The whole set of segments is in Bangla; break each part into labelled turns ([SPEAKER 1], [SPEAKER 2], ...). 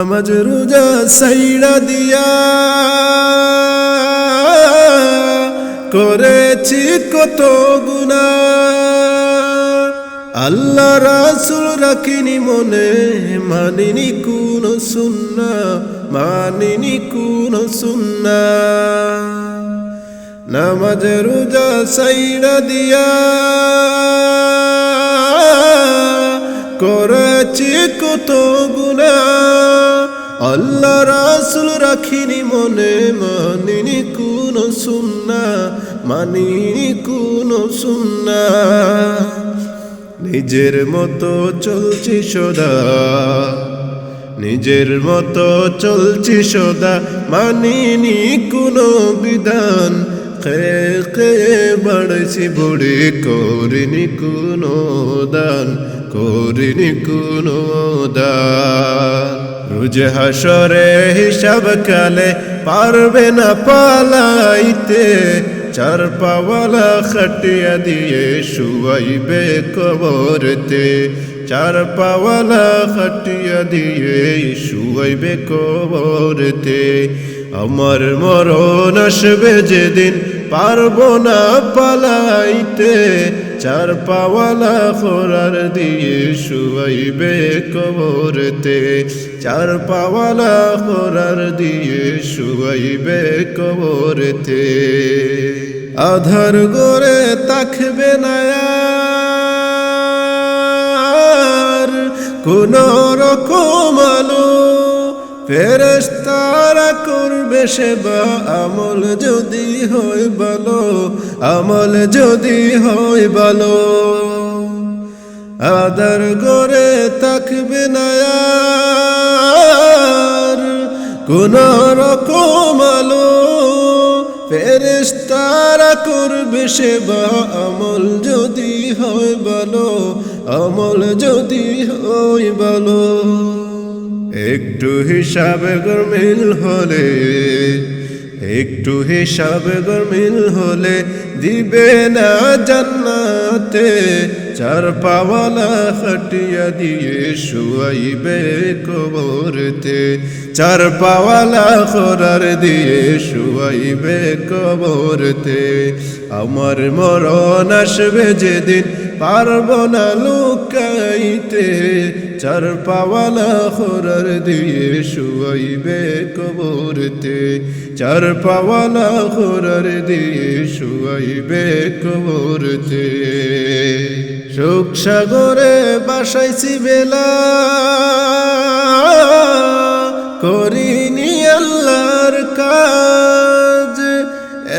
[SPEAKER 1] নামাজ রোজা সাইড়া দিয়া করেছি কত গুণা। আল্লাহ রাসুল রাখিনি মনে, মানিনি কোন সুন্না, মানিনি কোন সুন্না। নামাজ রোজা সাইড়া দিয়া করেছি কত গুণা। আল্লাহ রাসুল রাখিনি মনে, মানিনি কোন সুন্না, মানিনি কোন সুন্না। নিজের মতো চলছি সদা, নিজের মতো চলছি সদা, মানিনি কোনো বিধান। কে বাড়ছি, বুড়ি করিনি কোনো দান। করিনি কোনো দান। রুজে হাসরে হিসাব কালে পারবে না পালাইতে। চার পাওয়ালা খাটিয়া দিয়ে শুয়াইবে কবরতে। চার পাওয়ালা খাটিয়া দিয়ে শুয়াইবে কবরতে। আমার মরণ আসবে যেদিন পারব না পালাইতে। চার পাওয়ালা খোরার দিয়ে শুয়াইবে কবরতে চার পাওয়ালা খোরার দিয়ে শুয়াইবে কবরতে আধার গড়ে তাকবে না কোনো ফেরেস্তারা করবে সেবা, আমল যদি হয় ভালো, আমল যদি হয় ভালো। আদার গড়ে তাকবে না আর কোন রকম আলো। ফেরেস্তারা করবে সেবা, আমল যদি হয় ভালো, আমল যদি হয় ভালো। একটু হিসাব গরমিল হলে একটু হিসাব গরমিল হলে দিবে না জান্নাতে। চার পাওয়ালা খাটিয়া দিয়ে শুয়াইবে কবরতে। চার পাওয়ালা খরার দিয়ে শুয়াইবে কবরতে। আমার মরণ আসবে যেদিন পারব না লুকাইতে। চার পাওয়ালা খোরার দিয়ে শুয়াইবে কবরতে। চার পাওয়ালা খোরার দিয়ে শুয়াইবে কবরতে। শোক সাগরে বাসাইছি বেলা। করিনি আল্লাহর কাজ,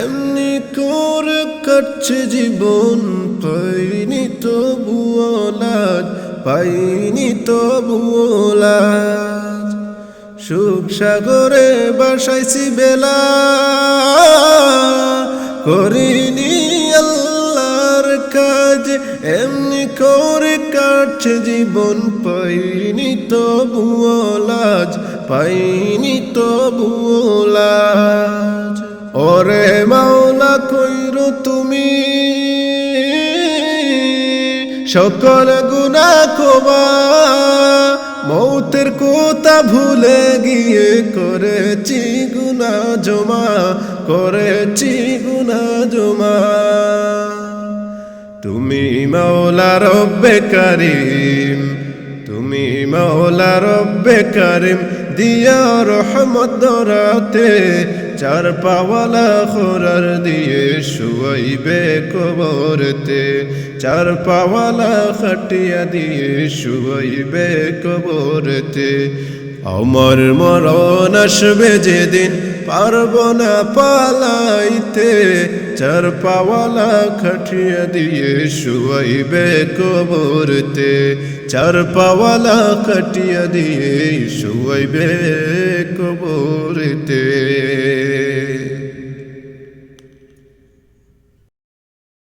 [SPEAKER 1] এমনি করে কাটছে জীবন পাইনি তো বুয়ালাজ পাইনি তো বুয়ালাজ সুখ সাগরে বাসাইছি বেলা। করিনি কাজ এমনি করে কাটছে জীবন, পাইনি তো বুয়ালাজ পাইনি তো বুয়ালাজ ওরে মাওলা, কইর তুমি? সকল গুণা কবা মৌতের কোতা ভুলে গিয়ে করেছি গুণা জমা, করেছি গুণা জমা। তুমি মাওলা রব্বে কারিম, তুমি মাওলা রব্বে কারিম, দিয়া রহমত দরাতে চার পাওয়ালা খোরার দিয়ে শুয়াইবে কবরতে, চার পাওয়ালা খাটিয়া দিয়ে শুয়াইবে কবরতে। আমার মরণ আসবে যেদিন পারব না পালাইতে, চার পাওয়ালা খাটিয়া দিয়ে শুয়াইবে কবরতে। চার পাওয়ালা খাটিয়া দিয়ে শুয়াইবে কবরতে।